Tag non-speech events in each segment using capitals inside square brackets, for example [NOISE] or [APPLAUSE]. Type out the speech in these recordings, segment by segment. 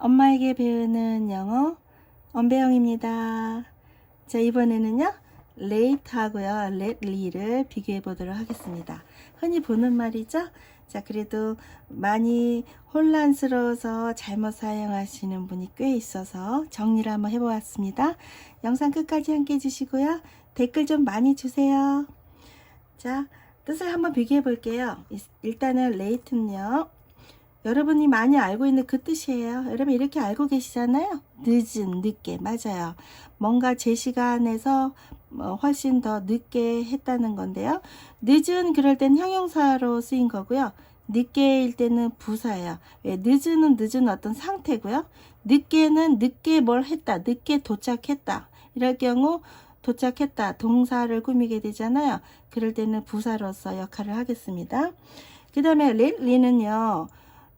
엄마에게 배우는 영어 엄배영입니다. 자 이번에는요 late하고요 lately를 비교해 보도록 하겠습니다. 흔히 보는 말이죠. 자 그래도 많이 혼란스러워서 잘못 사용하시는 분이 꽤 있어서 정리를 한번 해보았습니다. 영상 끝까지 함께 해주시고요. 댓글 좀 많이 주세요. 자 뜻을 한번 비교해 볼게요. 일단은 late는요. 여러분이 많이 알고 있는 그 뜻이에요. 여러분 이렇게 알고 계시잖아요. 늦은, 늦게. 맞아요. 뭔가 제 시간에서 뭐 훨씬 더 늦게 했다는 건데요. 늦은 그럴 땐 형용사로 쓰인 거고요. 늦게일 때는 부사예요. 왜? 늦은은 늦은 어떤 상태고요. 늦게는 늦게 뭘 했다. 늦게 도착했다. 이럴 경우 도착했다. 동사를 꾸미게 되잖아요. 그럴 때는 부사로서 역할을 하겠습니다. 그 다음에 릴리는요.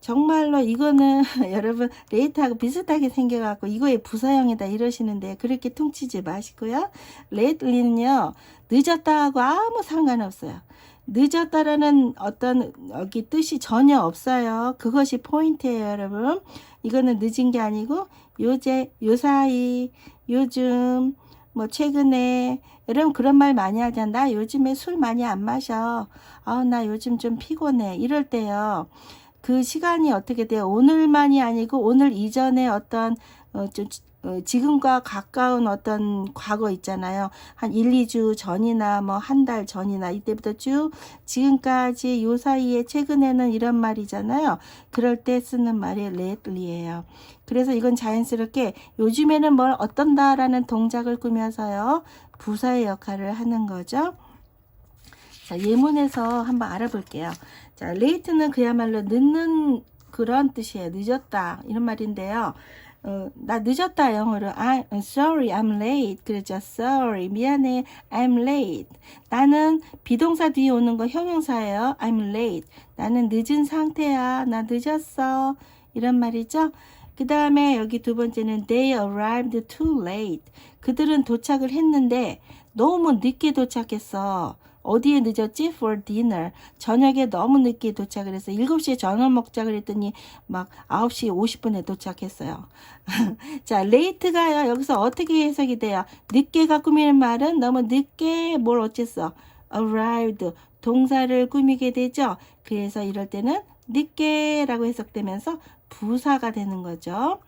정말로 이거는 [LAUGHS] 여러분 레이트하고 비슷하게 생겨갖고 이거의 부사형이다 이러시는데 그렇게 퉁치지 마시고요. 레이트리는요 늦었다 하고 아무 상관없어요. 늦었다라는 어떤 여기 뜻이 전혀 없어요. 그것이 포인트예요, 여러분. 이거는 늦은 게 아니고 요새 요사이 요즘 뭐 최근에 여러분 그런 말 많이 하잖아. 나 요즘에 술 많이 안 마셔. 아, 나 요즘 좀 피곤해. 이럴 때요. 그 시간이 어떻게 돼요? 오늘만이 아니고 오늘 이전에 어떤 어, 좀 어, 지금과 가까운 어떤 과거 있잖아요. 한 1, 2주 전이나 뭐 한 달 전이나 이때부터 쭉 지금까지 요 사이에 최근에는 이런 말이잖아요. 그럴 때 쓰는 말이 lately예요. 그래서 이건 자연스럽게 요즘에는 뭘 어떤다라는 동작을 꾸며서요. 부사의 역할을 하는 거죠. 자, 예문에서 한번 알아볼게요. 자, late는 그야말로 늦는 그런 뜻이에요. 늦었다. 이런 말인데요. 어, 나 늦었다 영어로 I'm sorry I'm late. 그러죠. Sorry 미안해. I'm late. 나는 비동사 뒤에 오는 거 형용사예요. I'm late. 나는 늦은 상태야. 나 늦었어. 이런 말이죠. 그 다음에 여기 두 번째는 they arrived too late. 그들은 도착을 했는데 너무 늦게 도착했어 어디에 늦었지? For dinner. 저녁에 너무 늦게 도착을 해서 7시에 저녁 먹자 그랬더니 막 9시 50분에 도착했어요. [LAUGHS] 자, late가요. 여기서 어떻게 해석이 돼요? 늦게가 꾸미는 말은 너무 늦게 뭘 어쨌어? arrived. 동사를 꾸미게 되죠. 그래서 이럴 때는 늦게라고 해석되면서 부사가 되는 거죠.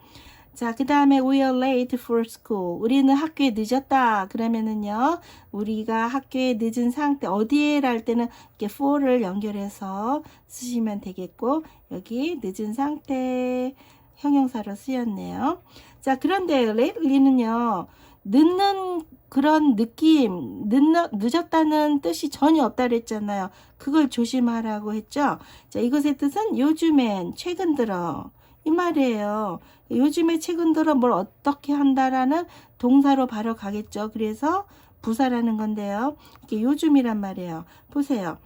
자, 그 다음에 we are late for school. 우리는 학교에 늦었다. 그러면은요, 우리가 학교에 늦은 상태, 어디에 할 때는 이렇게 for를 연결해서 쓰시면 되겠고, 여기 늦은 상태 형용사로 쓰였네요. 자, 그런데 lately는요, 늦는 그런 느낌, 늦는, 늦었다는 뜻이 전혀 없다 그랬잖아요. 그걸 조심하라고 했죠. 자, 이것의 뜻은 요즘엔, 최근 들어. 이 말이에요. 요즘에 최근 들어 뭘 어떻게 한다라는 동사로 바로 가겠죠. 그래서 부사라는 건데요. 이게 요즘이란 말이에요. 보세요.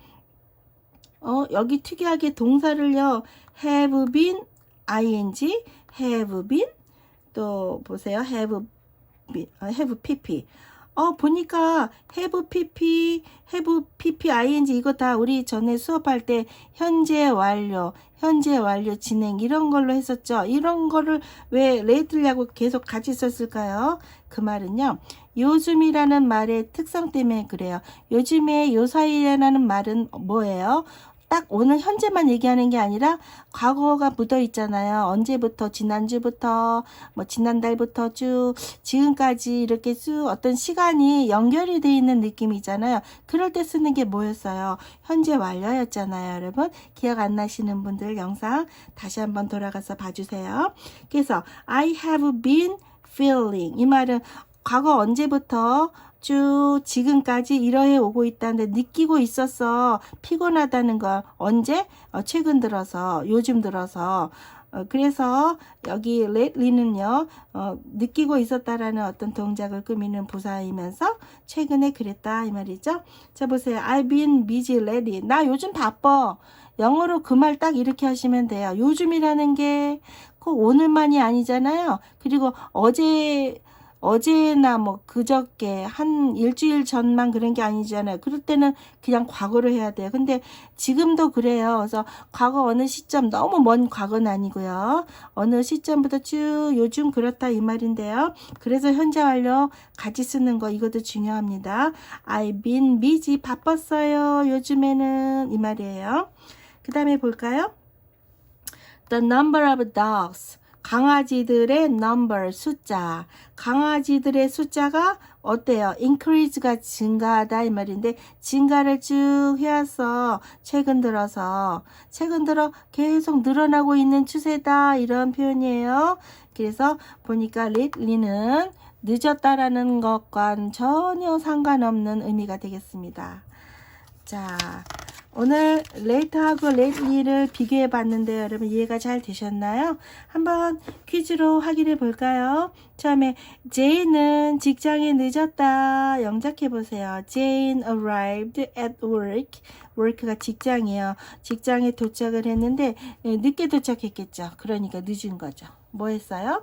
어, 여기 특이하게 동사를요. have been, ing, have been, 또 보세요. have been, 아, have pp. 어, 보니까 have pp, have pp, ing 이거 다 우리 전에 수업할 때 현재 완료, 현재 완료 진행 이런 걸로 했었죠. 이런 거를 왜 레이틀리하고 계속 같이 썼을까요? 그 말은요. 요즘이라는 말의 특성 때문에 그래요. 요즘에 요사이라는 말은 뭐예요? 딱 오늘 현재만 얘기하는 게 아니라 과거가 묻어 있잖아요. 언제부터 지난주부터 뭐 지난달부터 쭉 지금까지 이렇게 쭉 어떤 시간이 연결이 돼 있는 느낌이잖아요. 그럴 때 쓰는 게 뭐였어요? 현재 완료였잖아요, 여러분. 기억 안 나시는 분들 영상 다시 한번 돌아가서 봐주세요. 그래서 I have been feeling 이 말은 과거 언제부터 쭉 지금까지 이러해 오고 있다는데 느끼고 있었어. 피곤하다는 거 언제? 어, 최근 들어서, 요즘 들어서. 어, 그래서 여기 lately는요, 어, 느끼고 있었다라는 어떤 동작을 꾸미는 부사이면서 최근에 그랬다 이 말이죠. 자 보세요. I've been busy lately. 나 요즘 바빠. 영어로 그 말 딱 이렇게 하시면 돼요. 요즘이라는 게 꼭 오늘만이 아니잖아요. 그리고 어제 어제나 뭐 그저께 한 일주일 전만 그런 게 아니잖아요. 그럴 때는 그냥 과거로 해야 돼요. 근데 지금도 그래요. 그래서 과거 어느 시점 너무 먼 과거는 아니고요. 어느 시점부터 쭉 요즘 그렇다 이 말인데요. 그래서 현재 완료 같이 쓰는 거 이것도 중요합니다. I've been busy 바빴어요. 요즘에는 이 말이에요. 그 다음에 볼까요? The number of dogs. 강아지들의 number 숫자. 강아지들의 숫자가 어때요? increase가 증가하다 이 말인데 증가를 쭉 해왔어. 최근 들어서 최근 들어 계속 늘어나고 있는 추세다 이런 표현이에요. 그래서 보니까 lately는 늦었다라는 것과는 전혀 상관없는 의미가 되겠습니다. 자, 오늘 레이트하고 lately를 비교해 봤는데요. 여러분 이해가 잘 되셨나요? 한번 퀴즈로 확인해 볼까요? 처음에 Jane은 직장에 늦었다. 영작해 보세요. Jane arrived at work. work가 직장이에요. 직장에 도착을 했는데 예, 늦게 도착했겠죠. 그러니까 늦은 거죠. 뭐 했어요?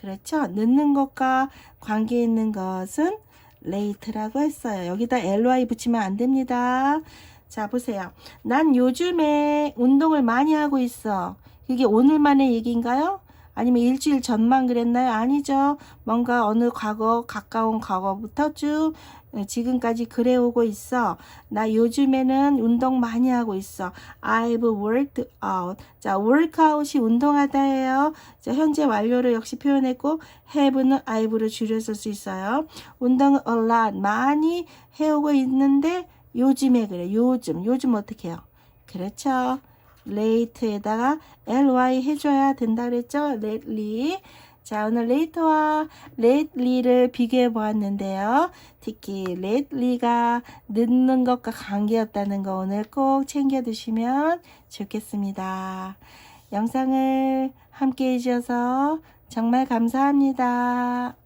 그렇죠. 늦는 것과 관계 있는 것은 late라고 했어요. 여기다 ly 붙이면 안 됩니다. 자, 보세요. 난 요즘에 운동을 많이 하고 있어. 이게 오늘만의 얘기인가요? 아니면 일주일 전만 그랬나요? 아니죠. 뭔가 어느 과거, 가까운 과거부터 쭉 지금까지 그래오고 있어. 나 요즘에는 운동 많이 하고 있어. I've worked out. 자, workout이 운동하다예요. 자, 현재 완료를 역시 표현했고, have는 I've로 줄여서 쓸수 있어요. 운동을 a lot, 많이 해오고 있는데, 요즘에 그래. 요즘. 요즘 어떻게 해요? 그렇죠. late에다가 ly 해줘야 된다 그랬죠? lately. 자, 오늘 late와 lately를 비교해 보았는데요. 특히 lately가 늦는 것과 관계없다는 거 오늘 꼭 챙겨 두시면 좋겠습니다. 영상을 함께 해주셔서 정말 감사합니다.